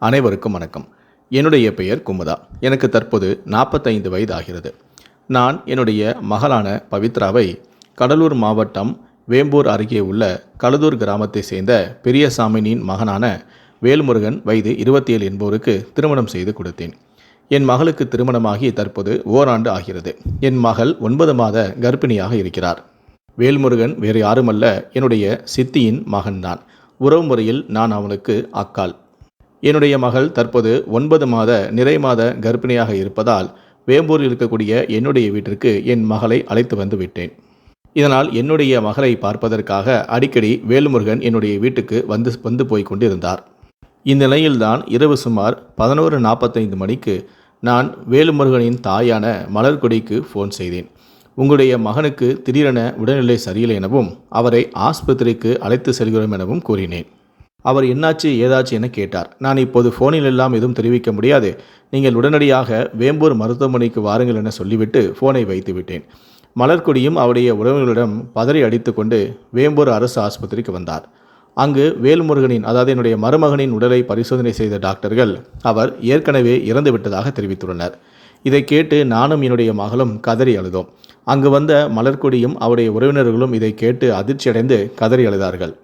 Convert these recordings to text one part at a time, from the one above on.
அனைவருக்கும் வணக்கம். என்னுடைய பெயர் குமுதா. எனக்கு தற்போது நாற்பத்தைந்து வயது ஆகிறது நான் என்னுடைய மகளான பவித்ராவை கடலூர் மாவட்டம் வேம்பூர் அருகே உள்ள களதூர் கிராமத்தை சேர்ந்த பெரியசாமினின் மகனான வேல்முருகன் வயது இருபத்தி ஏழு என்பவருக்கு திருமணம் செய்து கொடுத்தேன். என் மகளுக்கு திருமணமாகி தற்போது ஓராண்டு ஆகிறது. என் மகள் ஒன்பது மாத கர்ப்பிணியாக இருக்கிறார். வேல்முருகன் வேறு யாருமல்ல என்னுடைய சித்தியின் மகன்தான். உறவு முறையில் நான் அவனுக்கு அக்கால். என்னுடைய மகள் தற்போது ஒன்பது மாத நிறை மாத கர்ப்பிணியாக இருப்பதால் வேம்பூரில் இருக்கக்கூடிய என்னுடைய வீட்டிற்கு என் மகளை அழைத்து வந்து விட்டேன். இதனால் என்னுடைய மகளை பார்ப்பதற்காக அடிக்கடி வேல்முருகன் என்னுடைய வீட்டுக்கு வந்து வந்து போய் கொண்டிருந்தார். இந்நிலையில்தான் இரவு சுமார் பதினோரு நாற்பத்தைந்து மணிக்கு நான் வேலுமுருகனின் தாயான மலர்கொடிக்கு ஃபோன் செய்தேன். உங்களுடைய மகனுக்கு திடீரென உடல்நிலை சரியில்லை எனவும் அவரை ஆஸ்பத்திரிக்கு அழைத்து செல்கிறோம் எனவும் கூறினேன். அவர் என்னாச்சு ஏதாச்சு என கேட்டார். நான் இப்போது ஃபோனில் எல்லாம் எதுவும் தெரிவிக்க முடியாது. நீங்கள் உடனடியாக வேம்பூர் மருத்துவமனைக்கு வாருங்கள் என சொல்லிவிட்டு ஃபோனை வைத்து விட்டேன். மலர்கொடியும் அவருடைய உறவினர்களிடம் பதறி அடித்துக்கொண்டு வேம்பூர் அரசு ஆஸ்பத்திரிக்கு வந்தார். அங்கு வேல்முருகனின் அதாவது என்னுடைய மருமகனின் உடலை பரிசோதனை செய்த டாக்டர்கள் அவர் ஏற்கனவே இறந்து விட்டதாக தெரிவித்துள்ளனர். இதை கேட்டு நானும் என்னுடைய மகளும் கதறி அழுதோம். அங்கு வந்த மலர்கொடியும் அவருடைய உறவினர்களும் இதை கேட்டு அதிர்ச்சியடைந்து கதறி அழுதார்கள்.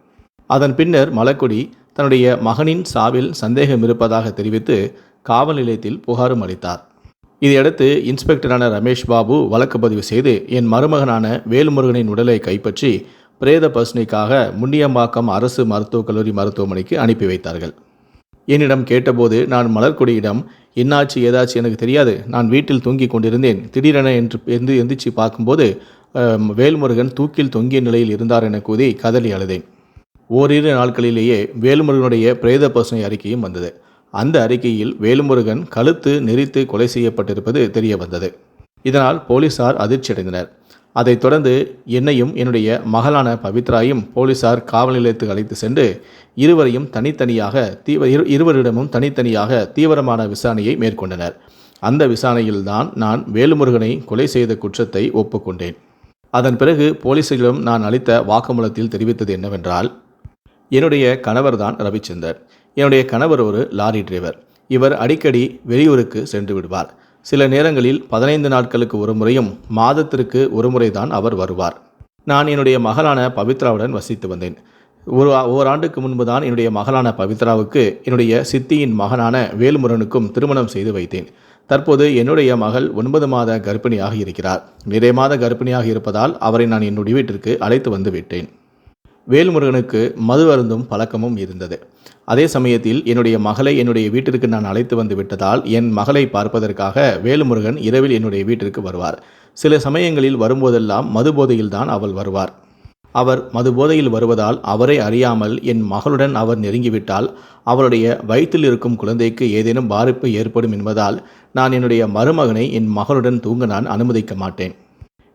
அதன் பின்னர் மலர்கொடி தன்னுடைய மகனின் சாவில் சந்தேகம் இருப்பதாக தெரிவித்து காவல் நிலையத்தில் புகாரும் அளித்தார். இதையடுத்து இன்ஸ்பெக்டரான ரமேஷ் பாபு வழக்கு பதிவு செய்து என் மருமகனான வேல்முருகனின் உடலை கைப்பற்றி பிரேத பசுனைக்காக முண்டியம்பாக்கம் அரசு மருத்துவக் கல்லூரி மருத்துவமனைக்கு அனுப்பி வைத்தார்கள். என்னிடம் கேட்டபோது நான் மலர்கொடியிடம் என்னாச்சு ஏதாச்சு எனக்கு தெரியாது. நான் வீட்டில் தொங்கிக் கொண்டிருந்தேன். திடீரென என்று எந்து எந்திரிச்சு பார்க்கும்போது வேல்முருகன் தூக்கில் தொங்கிய நிலையில் இருந்தார் என கூறி கதறி அழுதேன். ஓரிரு நாட்களிலேயே வேலுமுருகனுடைய பிரேத பசுனை அறிக்கையும் வந்தது. அந்த அறிக்கையில் வேலுமுருகன் கழுத்து நெரித்து கொலை செய்யப்பட்டிருப்பது தெரிய வந்தது இதனால் போலீசார் அதிர்ச்சியடைந்தனர். அதைத் தொடர்ந்து என்னையும் என்னுடைய மகளான பவித்ராயும் போலீசார் காவல் நிலையத்துக்கு அழைத்து சென்று இருவரையும் தனித்தனியாக தீவ இரு இருவரிடமும் தனித்தனியாக தீவிரமான விசாரணையை மேற்கொண்டனர். அந்த விசாரணையில்தான் நான் வேலுமுருகனை கொலை செய்த குற்றத்தை ஒப்புக்கொண்டேன். அதன் பிறகு போலீசிடம் நான் அளித்த வாக்குமூலத்தில் தெரிவித்தது என்னவென்றால் என்னுடைய கணவர்தான் ரவிச்சந்தர் என்னுடைய கணவர் ஒரு லாரி டிரைவர். இவர் அடிக்கடி வெளியூருக்கு சென்று விடுவார். சில நேரங்களில் பதினைந்து நாட்களுக்கு ஒரு முறையும் மாதத்திற்கு ஒரு முறைதான் அவர் வருவார். நான் என்னுடைய மகளான பவித்ராவுடன் வசித்து வந்தேன். ஒரு ஓராண்டுக்கு முன்பு தான் என்னுடைய மகளான பவித்ராவுக்கு என்னுடைய சித்தியின் மகனான வேலுமுருகனுக்கும் திருமணம் செய்து வைத்தேன். தற்போது என்னுடைய மகள் ஒன்பது மாத கர்ப்பிணியாக இருக்கிறார். நிறைய மாத கர்ப்பிணியாக இருப்பதால் அவரை நான் என்னுடைய வீட்டிற்கு அழைத்து வந்து விட்டேன். வேல்முருகனுக்கு மது அருந்தும் பழக்கமும் இருந்தது. அதே சமயத்தில் என்னுடைய மகளை என்னுடைய வீட்டிற்கு நான் அழைத்து வந்து விட்டதால் என் மகளை பார்ப்பதற்காக வேலுமுருகன் இரவில் என்னுடைய வீட்டிற்கு வருவார். சில சமயங்களில் வரும்போதெல்லாம் மது போதையில்தான் அவள் வருவார். அவர் மது போதையில் வருவதால் அவரை அறியாமல் என் மகளுடன் அவர் நெருங்கிவிட்டால் அவளுடைய வயிற்றில் இருக்கும் குழந்தைக்கு ஏதேனும் பாதிப்பு ஏற்படும் என்பதால் நான் என்னுடைய மருமகனை என் மகளுடன் தூங்க நான் அனுமதிக்க மாட்டேன்.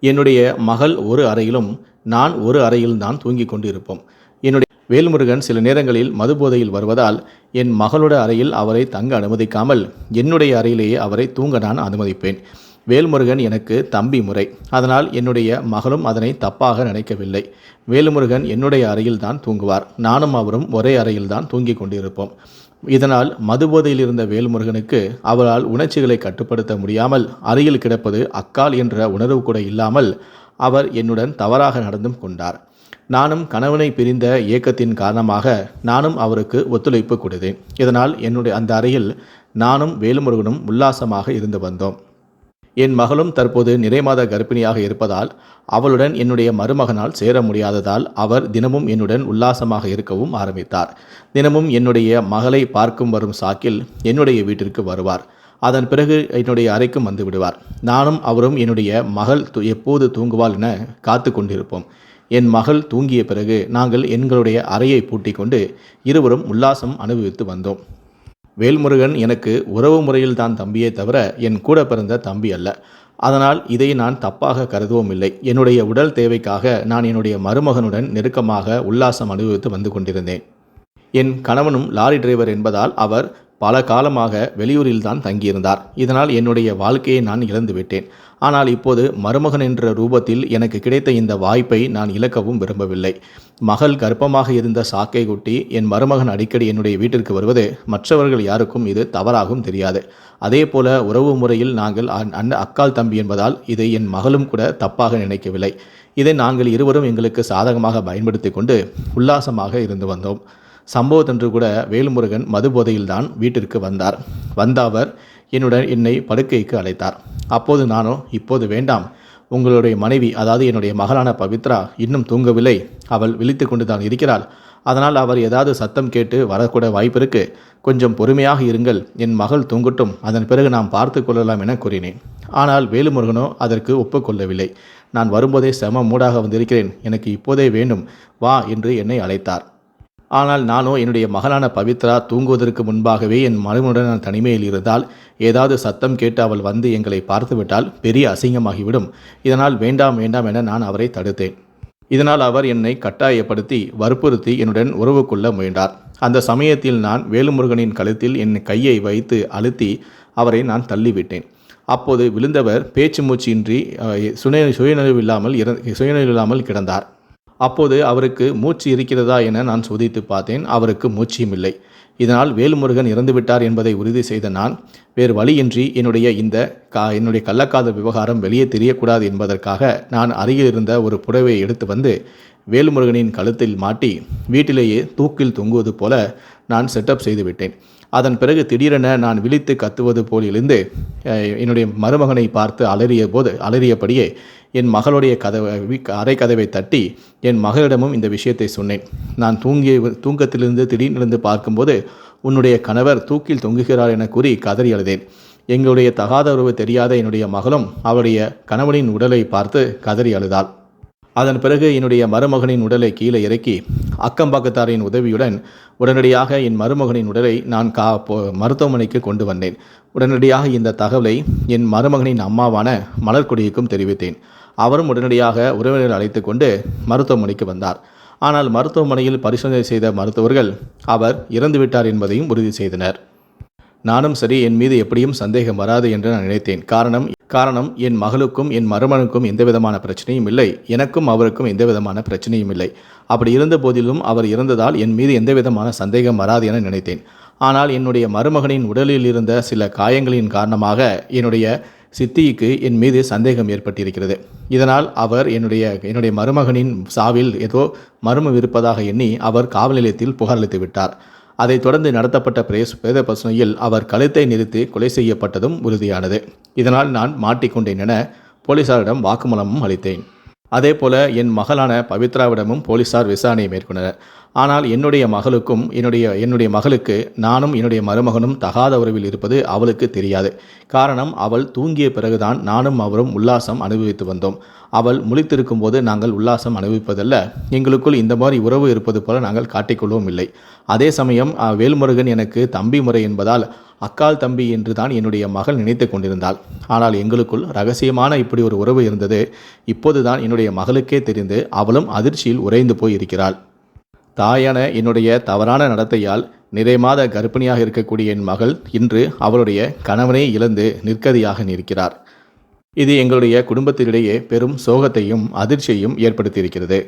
என்னுடைய மகள் ஒரு அறையிலும் நான் ஒரு அறையில் தான் தூங்கிக் கொண்டிருப்போம். என்னுடைய வேல்முருகன் சில நேரங்களில் மதுபோதையில் வருவதால் என் மகளோட அறையில் அவரை தங்க அனுமதிக்காமல் என்னுடைய அறையிலேயே அவரை தூங்க நான் அனுமதிப்பேன். வேல்முருகன் எனக்கு தம்பி முறை. அதனால் என்னுடைய மகளும் அதனை தப்பாக நினைக்கவில்லை. வேல்முருகன் என்னுடைய அறையில் தான் தூங்குவார். நானும் அவரும் ஒரே அறையில் தான் தூங்கிக் கொண்டிருப்போம். இதனால் மதுபோதையில் இருந்த வேல்முருகனுக்கு அவரால் உணர்ச்சிகளை கட்டுப்படுத்த முடியாமல் அருகில் கிடப்பது அக்கால் என்ற உணர்வு கூட இல்லாமல் அவர் என்னுடன் தவறாக நடந்தும் கொண்டார். நானும் கணவனை பிரிந்த இயக்கத்தின் காரணமாக நானும் அவருக்கு ஒத்துழைப்பு கொடுத்தேன். இதனால் என்னுடைய அந்த அறையில் நானும் வேலுமுருகனும் உல்லாசமாக இருந்து வந்தோம். என் மகளும் தற்போது நிறைமாத கர்ப்பிணியாக இருப்பதால் அவளுடன் என்னுடைய மருமகனால் சேர முடியாததால் அவர் தினமும் என்னுடன் உல்லாசமாக இருக்கவும் ஆரம்பித்தார். தினமும் என்னுடைய மகளை பார்க்கும் வரும் சாக்கில் என்னுடைய வீட்டிற்கு வருவார். அதன் பிறகு என்னுடைய அறைக்கும் வந்து விடுவார். நானும் அவரும் என்னுடைய மகள் எப்போது தூங்குவாள் என காத்து கொண்டிருப்போம். என் மகள் தூங்கிய பிறகு நாங்கள் எங்களுடைய அறையை பூட்டி கொண்டு இருவரும் உல்லாசம் அனுபவித்து வந்தோம். வேல்முருகன் எனக்கு உறவு முறையில் தான் தம்பியே தவிர என் கூட பிறந்த தம்பி அல்ல. அதனால் இதை நான் தப்பாக கருதவும் இல்லை. என்னுடைய உடல் தேவைக்காக நான் என்னுடைய மருமகனுடன் நெருக்கமாக உல்லாசம் அனுபவித்து வந்து கொண்டிருந்தேன். என் கணவனும் லாரி டிரைவர் என்பதால் அவர் பல காலமாக வெளியூரில்தான் தங்கியிருந்தார். இதனால் என்னுடைய வாழ்க்கையை நான் இழந்துவிட்டேன் ஆனால் இப்போது மருமகன் என்ற ரூபத்தில் எனக்கு கிடைத்த இந்த வாய்ப்பை நான் இழக்கவும் விரும்பவில்லை. மகள் கர்ப்பமாக இருந்த சாக்கை குட்டி என் மருமகன் அடிக்கடி என்னுடைய வீட்டிற்கு வருவது மற்றவர்கள் யாருக்கும் இது தவறாகவும் தெரியாது. அதே போல உறவு முறையில் நாங்கள் அண்ண அக்கால் தம்பி என்பதால் இதை என் மகளும் கூட தப்பாக நினைக்கவில்லை. இதை நாங்கள் இருவரும் எங்களுக்கு சாதகமாக பயன்படுத்தி கொண்டு உல்லாசமாக இருந்து வந்தோம். சம்பவத்தன்று கூட வேலுமுருகன் மதுபோதையில்தான் வீட்டிற்கு வந்தார். வந்த அவர் என்னுடன் என்னை படுக்கைக்கு அழைத்தார். அப்போது நானோ இப்போது வேண்டாம். உங்களுடைய மனைவி அதாவது என்னுடைய மகளான பவித்ரா இன்னும் தூங்கவில்லை. அவள் விழித்து கொண்டு தான் இருக்கிறாள். அதனால் அவர் ஏதாவது சத்தம் கேட்டு வரக்கூட வாய்ப்பிருக்கு. கொஞ்சம் பொறுமையாக இருங்கள். என் மகள் தூங்கட்டும். அதன் பிறகு நாம் பார்த்து கொள்ளலாம் என கூறினேன். ஆனால் வேலுமுருகனோ அதற்கு ஒப்புக்கொள்ளவில்லை. நான் வரும்போதே செம மூடாக வந்திருக்கிறேன். எனக்கு இப்போதே வேண்டும். வா என்று என்னை அழைத்தார். ஆனால் நானோ என்னுடைய மகளான பவித்ரா தூங்குவதற்கு முன்பாகவே என் மருமனுடன் நான் தனிமையில் இருந்தால் ஏதாவது சத்தம் கேட்டு அவள் வந்து எங்களை பார்த்துவிட்டால் பெரிய அசிங்கமாகிவிடும். இதனால் வேண்டாம் வேண்டாம் என நான் அவரை தடுத்தேன். இதனால் அவர் என்னை கட்டாயப்படுத்தி வற்புறுத்தி என்னுடன் உறவு கொள்ள முயன்றார். அந்த சமயத்தில் நான் வேலுமுருகனின் கழுத்தில் என் கையை வைத்து அழுத்தி அவரை நான் தள்ளிவிட்டேன். அப்போது விழுந்தவர் பேச்சு மூச்சின்றி சுய சுயநினைவு இல்லாமல் இற சுயநினைவு இல்லாமல் கிடந்தார். அப்போது அவருக்கு மூச்சு இருக்கிறதா என நான் சோதித்து பார்த்தேன். அவருக்கு மூச்சியும் இல்லை. இதனால் வேல்முருகன் இறந்துவிட்டார் என்பதை உறுதி செய்த நான் வேறு வழியின்றி என்னுடைய இந்த கா என்னுடைய கள்ளக்காதல் விவகாரம் வெளியே தெரியக்கூடாது என்பதற்காக நான் அருகில் இருந்த ஒரு புடவையை எடுத்து வந்து வேலுமுருகனின் கழுத்தில் மாட்டி வீட்டிலேயே தூக்கில் தொங்குவது போல நான் செட்டப் செய்துவிட்டேன் அதன் பிறகு திடீரென நான் விழித்து கத்துவது போல் எழுந்து என்னுடைய மருமகனை பார்த்து அலறிய போது அலறியபடியே என் மகளுடைய கதவை அரை அறை கதவை தட்டி என் மகளிடமும் இந்த விஷயத்தை சொன்னேன். நான் தூங்கிய தூக்கத்திலிருந்து திடீரென்று பார்க்கும்போது உன்னுடைய கணவர் தூக்கில் தொங்குகிறார் என கூறி கதறி அழுதேன். எங்களுடைய தகாத உறவு தெரியாத என்னுடைய மகளும் அவளுடைய கணவனின் உடலை பார்த்து கதறி அழுதாள். அதன் பிறகு என்னுடைய மருமகனின் உடலை கீழே இறக்கி அக்கம்பக்கத்தாரின் உதவியுடன் உடனடியாக என் மருமகனின் உடலை நான் கா போ- மருத்துவமனைக்கு கொண்டு வந்தேன். உடனடியாக இந்த தகவலை என் மருமகனின் அம்மாவான மலர்கொடியுக்கும் தெரிவித்தேன். அவரும் உடனடியாக உறவினர்கள் அழைத்து கொண்டு மருத்துவமனைக்கு வந்தார். ஆனால் மருத்துவமனையில் பரிசோதனை செய்த மருத்துவர்கள் அவர் இறந்துவிட்டார் என்பதையும் உறுதி செய்தனர். நானும் சரி என் மீது எப்படியும் சந்தேகம் வராது என்று நான் நினைத்தேன். காரணம் காரணம் என் மகளுக்கும் என் மருமனுக்கும் எந்த விதமான பிரச்சனையும் இல்லை. எனக்கும் அவருக்கும் எந்த விதமான பிரச்சனையும் இல்லை. அப்படி இருந்த போதிலும் அவர் இறந்ததால் என் மீது எந்த விதமான சந்தேகம் வராது என நினைத்தேன். ஆனால் என்னுடைய மருமகனின் உடலில் இருந்த சில காயங்களின் காரணமாக என்னுடைய சித்திக்கு என் மீது சந்தேகம் ஏற்பட்டிருக்கிறது. இதனால் அவர் என்னுடைய என்னுடைய மருமகனின் சாவில் ஏதோ மர்மம் இருப்பதாக எண்ணி அவர் காவல் நிலையத்தில் புகாரளித்து விட்டார். அதைத் தொடர்ந்து நடத்தப்பட்ட பிரேஸ் பிரேத பசுமையில் அவர் கழுத்தை நிறுத்தி கொலை செய்யப்பட்டதும் உறுதியானது. இதனால் நான் மாட்டிக்கொண்டேன் என போலீசாரிடம் வாக்குமூலமும் அளித்தேன். அதேபோல என் மகளான பவித்ராவிடமும் போலீசார் விசாரணையை மேற்கொண்டனர். ஆனால் என்னுடைய மகளுக்கும் என்னுடைய என்னுடைய மகளுக்கு நானும் என்னுடைய மருமகனும் தகாத உறவில் இருப்பது அவளுக்கு தெரியாது. காரணம் அவள் தூங்கிய பிறகுதான் நானும் அவரும் உல்லாசம் அனுபவித்து வந்தோம். அவள் முழித்திருக்கும் போது நாங்கள் உல்லாசம் அனுபவிப்பதல்ல. எங்களுக்குள் இந்த மாதிரி உறவு இருப்பது போல நாங்கள் காட்டிக்கொள்ளவும் இல்லை. அதே சமயம் வேல்முருகன் எனக்கு தம்பி முறை என்பதால் அக்கால் தம்பி என்று தான் என்னுடைய மகள் நினைத்து கொண்டிருந்தாள். ஆனால் எங்களுக்குள் ரகசியமான இப்படி ஒரு உறவு இருந்தது. இப்போதுதான் என்னுடைய மகளுக்கே தெரிந்து அவளும் அதிர்ச்சியில் உறைந்து போய் இருக்கிறாள் தாயான என்னுடைய தவறான நடத்தையால் நிறை மாத கர்ப்பிணியாக இருக்கக்கூடிய என் மகள் இன்று அவளுடைய கணவனை இழந்து நிற்கதியாக நிற்கிறார். இது எங்களுடைய குடும்பத்தினிடையே பெரும் சோகத்தையும் அதிர்ச்சியையும் ஏற்படுத்தியிருக்கிறது.